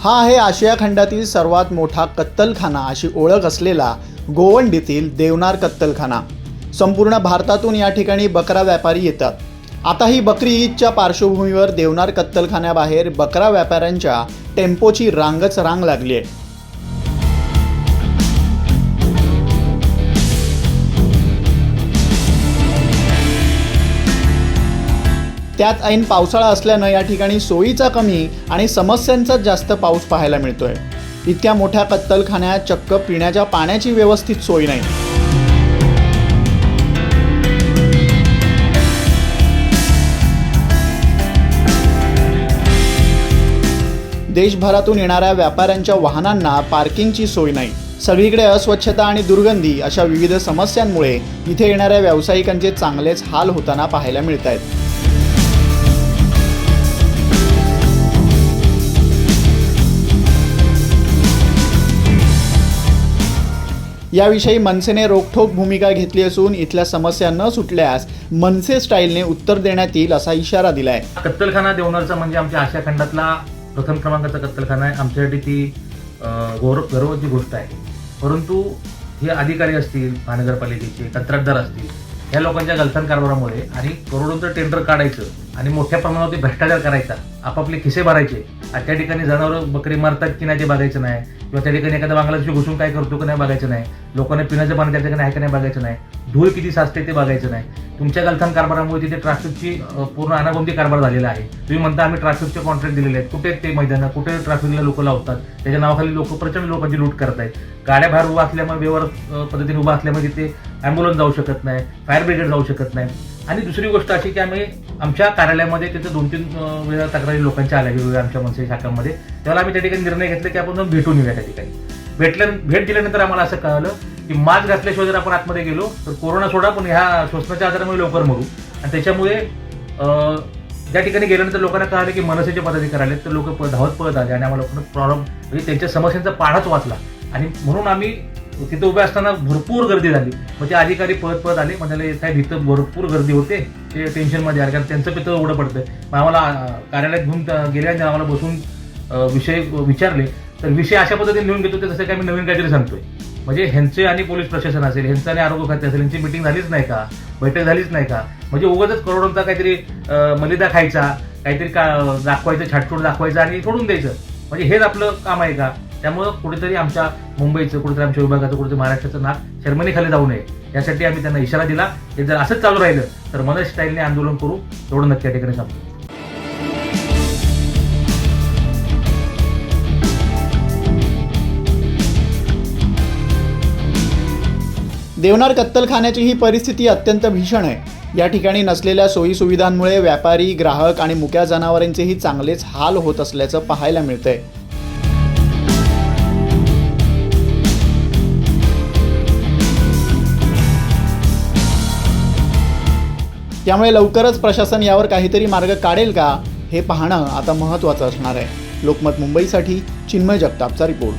हा आहे आशिया खंडातील सर्वात मोठा कत्तलखाना अशी ओळख असलेला गोवंडीतील देवनार कत्तलखाना. संपूर्ण भारतातून या ठिकाणी बकरा व्यापारी येतात. आता ही बकरी ईदच्या पार्श्वभूमीवर देवनार कत्तलखान्याबाहेर बकरा व्यापाऱ्यांच्या टेम्पोची रांगच रांग लागली आहे. त्यात ऐन पावसाळा असल्यानं या ठिकाणी सोयीचा कमी आणि समस्यांचाच जास्त पाऊस पाहायला मिळतोय. इतक्या मोठ्या कत्तलखान्यात चक्क पिण्याच्या पाण्याची व्यवस्थित सोय नाही. देशभरातून येणाऱ्या व्यापाऱ्यांच्या वाहनांना पार्किंगची सोय नाही. सगळीकडे अस्वच्छता आणि दुर्गंधी अशा विविध समस्यांमुळे इथे येणाऱ्या व्यावसायिकांचे चांगलेच हाल होताना पाहायला मिळत आहेत याविषयी मनसेने रोखठोक भूमिका घेतली असून इथल्या समस्या न सुटल्यास मनसे स्टाईलने उत्तर देण्यात येईल असा इशारा दिलाय. कत्तलखाना देवनारचा म्हणजे आमच्या आशिया खंडातला प्रथम क्रमांकाचा कत्तलखाना आहे. आमच्यासाठी ती अं, गौरव गर्वाची गोष्ट आहे. परंतु हे अधिकारी असतील महानगरपालिकेचे कंत्राटदार असतील या लोकांच्या गलथान कारभारामुळे आणि करोडोचं टेंडर काढायचं आणि मोठ्या प्रमाणावर ते भ्रष्टाचार करायचा. आपापले खिसे भरायचे. आणि त्या ठिकाणी जनावरं बकरी मारतात की नाही ते बघायचं नाही. किंवा त्या ठिकाणी एखादा बांगलादेशी घुसून काय करतो की नाही बघायचं नाही. लोकांना पिण्याचं पाणी त्या ठिकाणी आहे का नाही बघायचं नाही. धूळ किती साचते ते बघायचं नाही. तुमच्या गलथान कारभारामुळे तिथे ट्रॅफिकची पूर्ण अनागोंदी कारभार झालेला आहे. तुम्ही म्हणता आम्ही ट्रॅफिकचे कॉन्ट्रॅक्ट दिलेले आहेत. कुठे ते मैदान कुठे ट्रॅफिकला लोक लावतात? त्याच्या नावाखाली लोक प्रचंड लोकांची लूट करत आहेत. गाड्या बाहेर उभा असल्यामुळे व्यवहार पद्धतीने उभा असल्यामुळे तिथे ॲम्ब्युलन्स जाऊ शकत नाही. फायर ब्रिगेड जाऊ शकत नाही. आणि दुसरी गोष्ट अशी की आम्ही आमच्या कार्यालयामध्ये तिथे दोन तीन वेळा तक्रारी लोकांच्या आल्या वेगवेगळ्या आमच्या मनसे शाखांमध्ये. त्यावेळेला आम्ही त्या ठिकाणी निर्णय घेतला की आपण भेटून येऊया त्या ठिकाणी. भेटल्या भेट दिल्यानंतर आम्हाला असं कळलं की मास्क घातल्याशिवाय जर आपण आतमध्ये गेलो तर कोरोना सोडा पण ह्या श्वसनाच्या आजारामुळे लवकर मरू. आणि त्याच्यामुळे ज्या ठिकाणी गेल्यानंतर लोकांना कळालं की मनसेचे पदाधिकारी आले तर लोक धावत पळत आले आणि आम्हाला प्रॉब्लेम म्हणजे त्यांच्या समस्यांचा पाढाच वाचला. आणि म्हणून आम्ही तिथे उभे असताना भरपूर गर्दी झाली. मग ते अधिकारी पळत पळत आले. म्हणाले त्याला साहेब इथं भरपूर गर्दी होते. ते टेन्शनमध्ये आले. कारण त्यांचं पितं एवढं पडतं मग आम्हाला कार्यालयात घेऊन गेल्याने गेले आणि आम्हाला बसून विषय विचारले. तर विषय अशा पद्धतीने लिहून घेतो ते जसं की आम्ही नवीन काहीतरी सांगतोय. म्हणजे ह्यांचे आणि पोलीस प्रशासन असेल ह्यांचं आणि आरोग्य खाते असेल यांची मिटिंग झालीच नाही का? बैठक झालीच नाही का? म्हणजे उगाच करोडोंचा काहीतरी मलिदा खायचा काहीतरी का दाखवायचं छाटछूट दाखवायचं आणि सोडून द्यायचं. म्हणजे हेच आपलं काम आहे का? त्यामुळं कुठेतरी आमच्या मुंबईचं कुठेतरी आमच्या विभागाचं कुठेतरी महाराष्ट्राचं नाक शर्मनीखाली जाऊ नये. यासाठी आम्ही त्यांना इशारा दिला. हे जर असंच चालू राहिलं तर मनस स्टाईलने आंदोलन करू. एवढं नक्की या ठिकाणी सांगतो. देवनार कत्तलखान्याची ही परिस्थिती अत्यंत भीषण आहे. या ठिकाणी नसलेल्या सोयीसुविधांमुळे व्यापारी ग्राहक आणि मुक्या जनावरांचेही चांगलेच हाल होत असल्याचं पाहायला मिळतंय. त्यामुळे लवकरच प्रशासन यावर काहीतरी मार्ग काढेल का हे पाहणं आता महत्त्वाचं असणार आहे. लोकमत मुंबईसाठी चिन्मय जगतापचा रिपोर्ट.